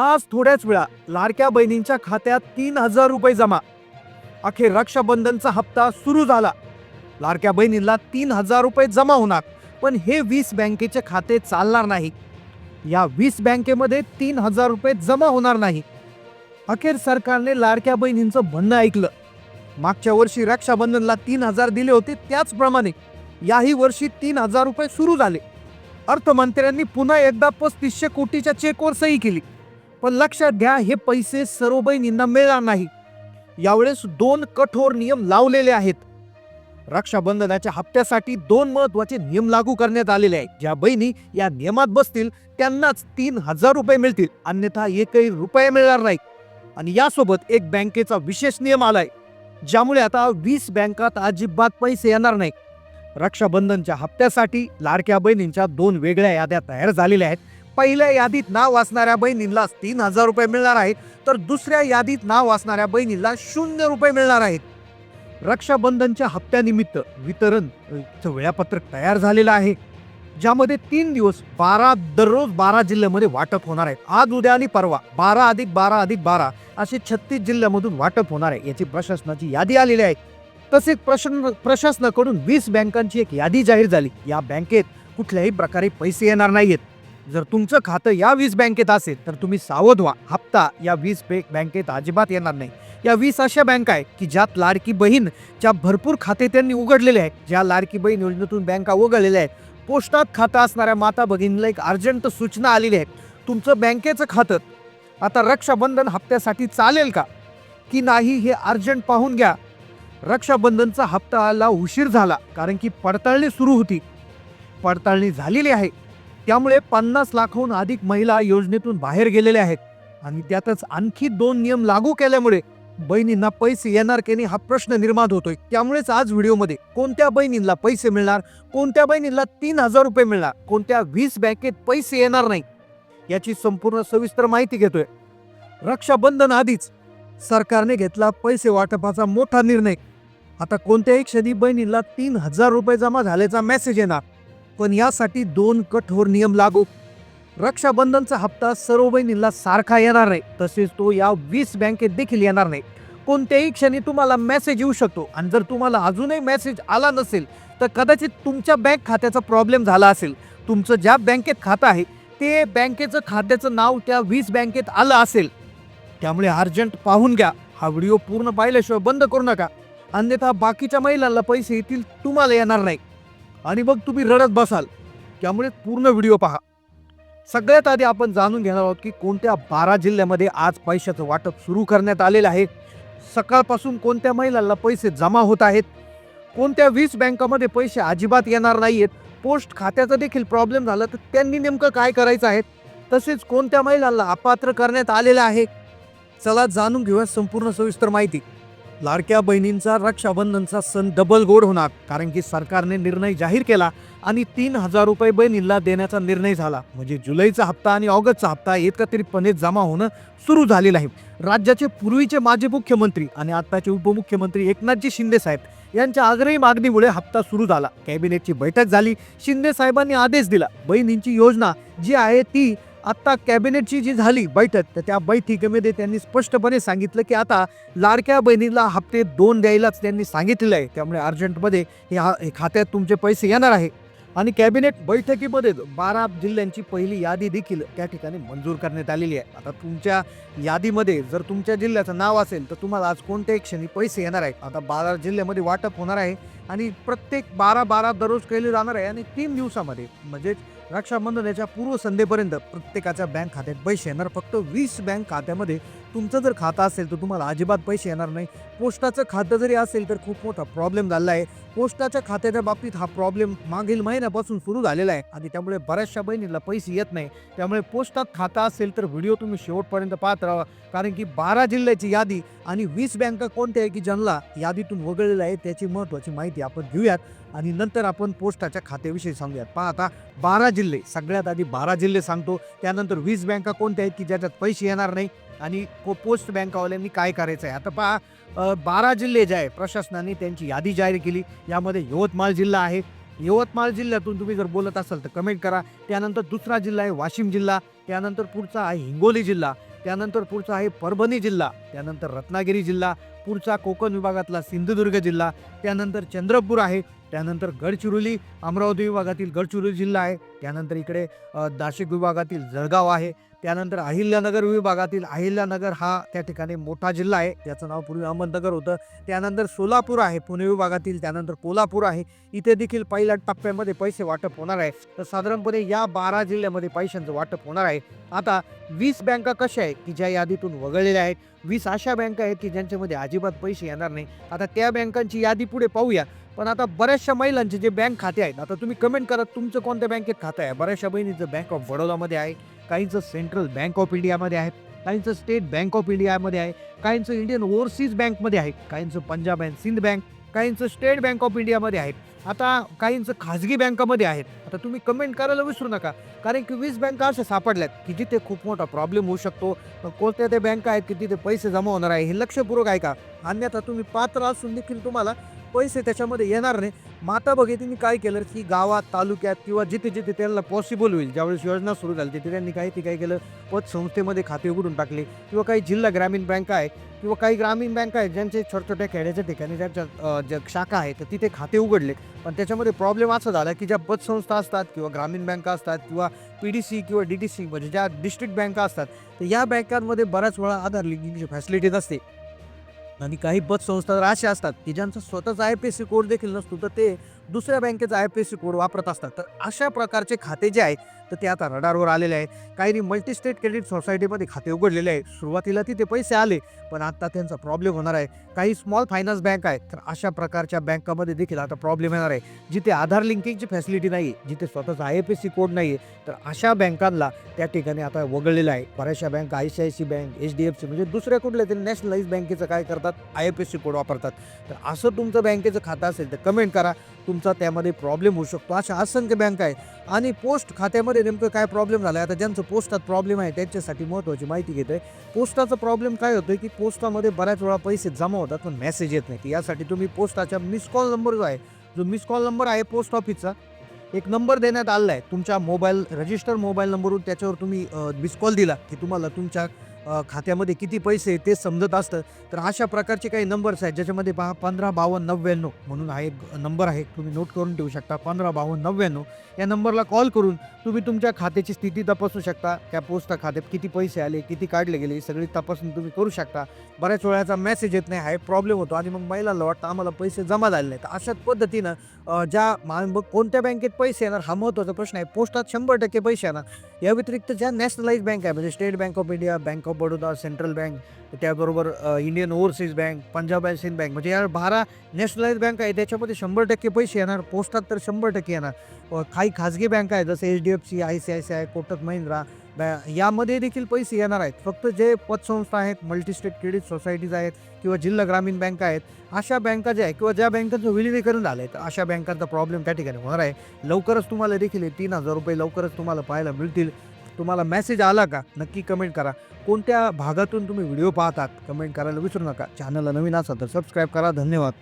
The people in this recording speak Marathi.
आज थोड्याच वेळा लाडक्या बहिणींच्या खात्यात तीन हजार रुपये जमा. अखेर रक्षाबंधनचा हप्ता सुरू झाला. लाडक्या बहिणींना तीन हजार रुपये जमा होणार पण हे वीस बँकेचे खाते चालणार नाही. या वीस बँकेमध्ये तीन हजार रुपये जमा होणार नाही. अखेर सरकारने लाडक्या बहिणींचं म्हणणं ऐकलं. मागच्या वर्षी रक्षाबंधनला तीन हजार दिले होते त्याचप्रमाणे याही वर्षी तीन हजार रुपये सुरू झाले. अर्थमंत्र्यांनी पुन्हा एकदा पस्तीसशे कोटीच्या चेकवर सही केली. पण लक्षात घ्या हे पैसे सर्व बहिणींना मिळणार नाही. यावेळेस दोन कठोर नियम लावलेले आहेत. रक्षाबंधनाच्या हप्त्यासाठी दोन महत्त्वाचे नियम लागू करण्यात आलेले आहेत. ज्या बहिणी या नियमात बसतील त्यांनाच तीन हजार रुपये मिळतील. अन्यथा एकही रुपये मिळणार नाही आणि यासोबत एक बँकेचा विशेष नियम आलाय ज्यामुळे आता वीस बँकात अजिबात पैसे येणार नाही रक्षाबंधनच्या हप्त्यासाठी लाडक्या बहिणींच्या दोन वेगळ्या याद्या तयार झालेल्या आहेत. पहिल्या यादीत नाव असणाऱ्या बहिणींना तीन हजार रुपये मिळणार आहेत तर दुसऱ्या यादीत नाव असणाऱ्या बहिणींना शून्य रुपये मिळणार आहेत. रक्षाबंधनच्या हप्त्यानिमित्त वितरण वेळापत्रक तयार झालेलं आहे ज्यामध्ये तीन दिवस बारा दररोज बारा जिल्ह्यामध्ये वाटप होणार आहे. आज उद्या आणि परवा बारा अधिक बारा अधिक बारा असे छत्तीस जिल्ह्यामधून वाटप होणार आहे याची प्रशासनाची यादी आलेली आहे. तसेच प्रशासन प्रशासनाकडून वीस बँकांची एक यादी जाहीर झाली. या बँकेत कुठल्याही प्रकारे पैसे येणार नाहीयेत. जर तुमचं खातं या वीज बँकेत असेल तर तुम्ही सावध व्हा. हप्ता या वीज बे- बँकेत अजिबात येणार नाही. या वीस अशा बँका आहे की ज्यात लाडकी बहीणच्या भरपूर खाते त्यांनी उघडलेले आहेत ज्या लाडकी बहीण योजनेतून बँका उघडलेल्या आहेत. पोस्टात खातं असणाऱ्या माता भगिनीला एक अर्जंट सूचना आलेली आहे. तुमचं बँकेचं खातं आता रक्षाबंधन हप्त्यासाठी चालेल का? की नाही हे अर्जंट पाहून घ्या. रक्षाबंधनचा हप्ता आला उशीर झाला कारण की पडताळणी सुरू होती. पडताळणी झालेली आहे. त्यामुळे पन्नास लाखाहून अधिक महिला योजनेतून बाहेर गेलेल्या आहेत. आणि त्यातच आणखी दोन नियम लागू केल्यामुळे बहिणींना पैसे येणार की नाही हा प्रश्न निर्माण होतोय. त्यामुळेच आज व्हिडिओमध्ये कोणत्या बहिणींना पैसे मिळणार कोणत्या बहिणींना तीन हजार रुपये मिळणार कोणत्या वीस बँकेत पैसे येणार नाही याची संपूर्ण सविस्तर माहिती घेतोय. रक्षाबंधन आधीच सरकारने घेतला पैसे वाटपाचा मोठा निर्णय. आता कोणत्याही क्षणी बहिणीला तीन हजार रुपये जमा झाल्याचा मेसेज येणार. पण यासाठी दोन कठोर नियम लागू. रक्षाबंधनचा हप्ता सर्व बहिणींना सारखा येणार नाही. तसेच तो या वीस बँकेत देखील येणार नाही. कोणत्याही क्षणी तुम्हाला मेसेज येऊ शकतो. आणि जर तुम्हाला अजूनही मेसेज आला नसेल तर कदाचित तुमच्या बँक खात्याचा प्रॉब्लेम झाला असेल. तुमचं ज्या बँकेत खातं आहे ते बँकेचं खात्याचं नाव त्या वीस बँकेत आलं असेल. त्यामुळे अर्जंट पाहून घ्या. हा व्हिडिओ पूर्ण पाहिल्याशिवाय बंद करू नका. अन्यथा बाकीच्या महिलांना पैसे येतील तुम्हाला येणार नाही. आणि मग तुम्ही रडत बसाल. त्यामुळे पूर्ण व्हिडिओ पहा. सगळ्यात आधी आपण जाणून घेणार आहोत की कोणत्या बारा जिल्ह्यामध्ये आज पैशाचं वाटप सुरू करण्यात आलेलं आहे. सकाळपासून कोणत्या महिलांना पैसे जमा होत आहेत? कोणत्या वीस बँकामध्ये पैसे अजिबात येणार नाहीयेत? पोस्ट खात्याचा देखील प्रॉब्लेम झाला तर त्यांनी नेमकं काय करायचं आहे? तसेच कोणत्या महिलांना अपात्र करण्यात आलेलं आहे? चला जाणून घेऊया संपूर्ण सविस्तर माहिती. लाडक्या बहिणींचा रक्षाबंधनचा सण डबल गोड होणार कारण की सरकारने निर्णय जाहीर केला आणि तीन हजार रुपये बहिणींना देण्याचा निर्णय झाला. म्हणजे जुलैचा हप्ता आणि ऑगस्टचा हप्ता एकत्रितपणे जमा होणं सुरू झालेलं आहे. राज्याचे पूर्वीचे माजी मुख्यमंत्री आणि आताचे उपमुख्यमंत्री एकनाथजी शिंदे साहेब यांच्या आग्रही मागणीमुळे हप्ता सुरू झाला. कॅबिनेटची बैठक झाली. शिंदे साहेबांनी आदेश दिला. बहिणींची योजना जी आहे ती आत्ता कॅबिनेटची जी झाली बैठक तर त्या बैठकीमध्ये त्यांनी स्पष्टपणे सांगितलं की आता लाडक्या बहिणीला हप्ते दोन द्यायलाच त्यांनी सांगितलेलं आहे. त्यामुळे अर्जंटमध्ये या हे खात्यात तुमचे पैसे येणार आहे. आणि कॅबिनेट बैठकीमध्ये बारा जिल्ह्यांची पहिली यादी देखील त्या ठिकाणी मंजूर करण्यात आलेली आहे. आता तुमच्या यादीमध्ये जर तुमच्या जिल्ह्याचं नाव असेल तर तुम्हाला आज कोणत्याही क्षणी पैसे येणार आहेत. आता बारा जिल्ह्यामध्ये वाटप होणार आहे आणि प्रत्येक बारा बारा दररोज केले जाणार आहे आणि तीन दिवसामध्ये म्हणजेच रक्षाबंधनाच्या पूर्व संध्येपर्यंत प्रत्येकाच्या बँक खात्यात पैसे येणार. फक्त वीस बँक खात्यामध्ये तुमचं जर खातं असेल तर तुम्हाला अजिबात पैसे येणार नाही. पोस्टाचं खातं जरी असेल तर खूप मोठा प्रॉब्लेम झाला आहे. पोस्टाच्या खात्याच्या बाबतीत हा प्रॉब्लेम मागील महिन्यापासून सुरू झालेला आहे. आणि त्यामुळे बऱ्याचशा बहिणीला पैसे येत नाही. त्यामुळे पोस्टात खातं असेल तर व्हिडिओ तुम्ही शेवटपर्यंत पाहत राहा. कारण की बारा जिल्ह्याची यादी आणि वीस बँका कोणत्या आहे की ज्यांना यादीतून वगळलेलं आहे त्याची महत्त्वाची माहिती आपण घेऊयात. आणि नंतर आपण पोस्टाच्या खात्याविषयी सांगूयात. पहा आता बारा जिल्हे सगळ्यात आधी बारा जिल्हे सांगतो. त्यानंतर वीस बँका कोणत्या आहेत की ज्याच्यात पैसे येणार नाही? आणि को पोस्ट बँकवाल्यांनी काय करायचं आहे? आता पहा बारा जिल्हे जे आहे प्रशासनाने त्यांची यादी जाहीर केली. यामध्ये यवतमाळ जिल्हा आहे. यवतमाळ जिल्ह्यातून तुम्ही जर बोलत असाल तर कमेंट करा. त्यानंतर दुसरा जिल्हा आहे वाशिम जिल्हा. त्यानंतर पुढचा आहे हिंगोली जिल्हा. त्यानंतर पुढचा आहे परभणी जिल्हा. त्यानंतर रत्नागिरी जिल्हा. पुढचा कोकण विभागातला सिंधुदुर्ग जिल्हा. त्यानंतर चंद्रपूर आहे. त्यानंतर गडचिरोली अमरावती विभागातील गडचिरोली जिल्हा आहे. त्यानंतर इकडे नाशिक विभागातील जळगाव आहे. त्यानंतर अहिल्यानगर विभागातील अहिल्यानगर हा त्या ठिकाणी मोठा जिल्हा आहे. त्याचं नाव पूर्वी अहमदनगर होतं. त्यानंतर सोलापूर आहे पुणे विभागातील. त्यानंतर कोल्हापूर आहे. इथे देखील पहिल्या टप्प्यामध्ये पैसे वाटप होणार आहे. तर साधारणपणे या बारा जिल्ह्यामध्ये पैशांचं वाटप होणार आहे. आता वीस बँका कशा आहेत की ज्या यादीतून वगळलेल्या आहेत? वीस अशा बँका आहेत की ज्यांच्यामध्ये अजिबात पैसे येणार नाही. आता त्या बँकांची यादी पुढे पाहूया. पण आता बऱ्याचशा महिलांचे जे बँक खाते आहेत आता तुम्ही कमेंट करा तुमचं कोणत्या बँकेत खातं आहे? बऱ्याचशा बहिणीचं बँक ऑफ बडोदामध्ये आहे. काहींचं सेंट्रल बँक ऑफ इंडियामध्ये आहे काहींचं स्टेट बँक ऑफ इंडियामध्ये आहे काहींचं इंडियन ओव्हरसीज बँकमध्ये आहे काहींचं पंजाब अँड सिंध बँक काहींचं स्टेट बँक ऑफ इंडियामध्ये आहे. आता काहींचं खाजगी बँकामध्ये आहेत आता तुम्ही कमेंट करायला विसरू नका कारण की वीस बँका अशा सापडल्यात की जिथे खूप मोठा प्रॉब्लेम होऊ शकतो. कोणत्या त्या बँका आहेत की तिथे पैसे जमा होणार आहे हे लक्षपूर्वक आहे का अन्यथा तुम्ही पात्र असून देखील तुम्हाला पैसे त्याच्यामध्ये येणार नाही. माता भगिनींनी काय केलं? की गावात तालुक्यात किंवा जिथे जिथे त्यांना पॉसिबल होईल ज्यावेळेस योजना सुरू झाली तिथे त्यांनी काही ती काय केलं पतसंस्थेमध्ये खाते उघडून टाकले. किंवा काही जिल्हा ग्रामीण बँका आहे किंवा काही ग्रामीण बँका आहेत ज्यांचे छोट्या छोट्या खेड्याच्या ठिकाणी ज्यांच्या ज्या शाखा आहेत तर तिथे खाते उघडले. पण त्याच्यामध्ये प्रॉब्लेम असा झाला की ज्या पतसंस्था असतात किंवा ग्रामीण बँका असतात किंवा पी डी सी किंवा डी टी सी म्हणजे ज्या डिस्ट्रिक्ट बँका असतात तर या बँकांमध्ये बऱ्याच वेळा आधार लिंकिंगची फॅसिलिटी नसते. आणि काही पतसंस्था तर अशा असतात की ज्यांचा स्वतःचा I P S C code देखील नसतो तर ते दुसऱ्या बँकेचा I P S C code वापरत असतात. तर अशा प्रकारचे खाते जे आहेत तर ते आता रडारवर आलेले आहेत. काही मल्टी स्टेट क्रेडिट सोसायटीमध्ये खाते उघडलेले आहे सुरुवातीला तिथे पैसे आले पण आता त्यांचा प्रॉब्लेम होणार आहे. काही स्मॉल फायनान्स बँक आहे तर अशा प्रकारच्या बँकामध्ये देखील आता प्रॉब्लेम येणार आहे. जिथे आधार लिंकिंगची फॅसिलिटी नाही जिथे स्वतःचा I F S C code नाही आहे तर अशा बँकांना त्या ठिकाणी आता वगळलेलं आहे. बऱ्याचशा bank I C I C bank H D F C म्हणजे दुसऱ्या कुठल्या तरी नॅशनलाइज बँकेचं काय करतात? I F S C code वापरतात. तर असं तुमचं बँकेचं खातं असेल तर कमेंट करा. तुमचा त्यामध्ये प्रॉब्लेम होऊ शकतो. अशा असंख्य बँक आहेत. आणि पोस्ट खात्यामध्ये नेमकं काय प्रॉब्लेम झाला आहे आता ज्यांचं पोस्टात प्रॉब्लेम आहे त्यांच्यासाठी महत्त्वाची माहिती घेत आहे पोस्टाचा प्रॉब्लेम काय होतोय की पोस्टामध्ये बऱ्याच वेळा पैसे जमा होतात पण मेसेज येत नाही यासाठी तुम्ही पोस्टाच्या मिस कॉल नंबर जो आहे जो मिस कॉल नंबर आहे पोस्ट ऑफिसचा एक नंबर देण्यात आलेला आहे. तुमच्या मोबाईल रजिस्टर मोबाईल नंबरवरून त्याच्यावर तुम्ही मिस कॉल दिला की तुम्हाला तुमच्या खात्यामध्ये किती पैसे ते समजत असतं. तर अशा प्रकारचे काही नंबर्स आहेत. ज्याच्यामध्ये पहा पंधरा बावन्न नव्याण्णव म्हणून हा एक नंबर आहे. तुम्ही नोट करून ठेवू शकता. पंधरा बावन्न नव्याण्णव या नंबरला कॉल करून तुम्ही तुमच्या खात्याची स्थिती तपासू शकता. त्या पोस्ट खात्यात किती पैसे आले किती काढले गेले सगळी तपासून तुम्ही करू शकता. बऱ्याच वेळाचा मेसेज येत नाही. हा एक प्रॉब्लेम होतो. आणि मग महिलांना वाटतं आम्हाला पैसे जमा झाले नाही तर अशाच पद्धतीनं ज्या मा- मग कोणत्या बँकेत पैसे येणार हा महत्त्वाचा प्रश्न आहे. पोस्टात शंभर टक्के पैसे येणार. या व्यतिरिक्त ज्या नॅशनलाइज बँक आहे म्हणजे state bank of India bank of Baroda central bank त्याबरोबर Indian overseas bank Punjab and Sind bank म्हणजे या बारा नॅशनलाइज बँक आहे त्याच्यामध्ये शंभर टक्के पैसे येणार पोस्टात तर शंभर टक्के येणार. काही खाजगी बँक आहेत जसं H D F C I C I C I Kotak Mahindra बॅ यामध्ये देखील पैसे येणार आहेत. फक्त जे पतसंस्था आहेत मल्टीस्टेट क्रेडिट सोसायटीज आहेत किंवा जिल्हा ग्रामीण बँका आहेत अशा बँका ज्या आहेत किंवा ज्या बँकांचं विलिनीकरण झालं आहे तर अशा बँकांचा प्रॉब्लेम त्या ठिकाणी होणार आहे. लवकरच तुम्हाला देखील तीन हजार रुपये लवकरच तुम्हाला पाहायला मिळतील. तुम्हाला मेसेज आला का? नक्की कमेंट करा. कोणत्या भागातून तुम्ही व्हिडिओ पाहतात कमेंट करायला विसरू नका. चॅनलला नवीन असाल तर सबस्क्राईब करा. धन्यवाद.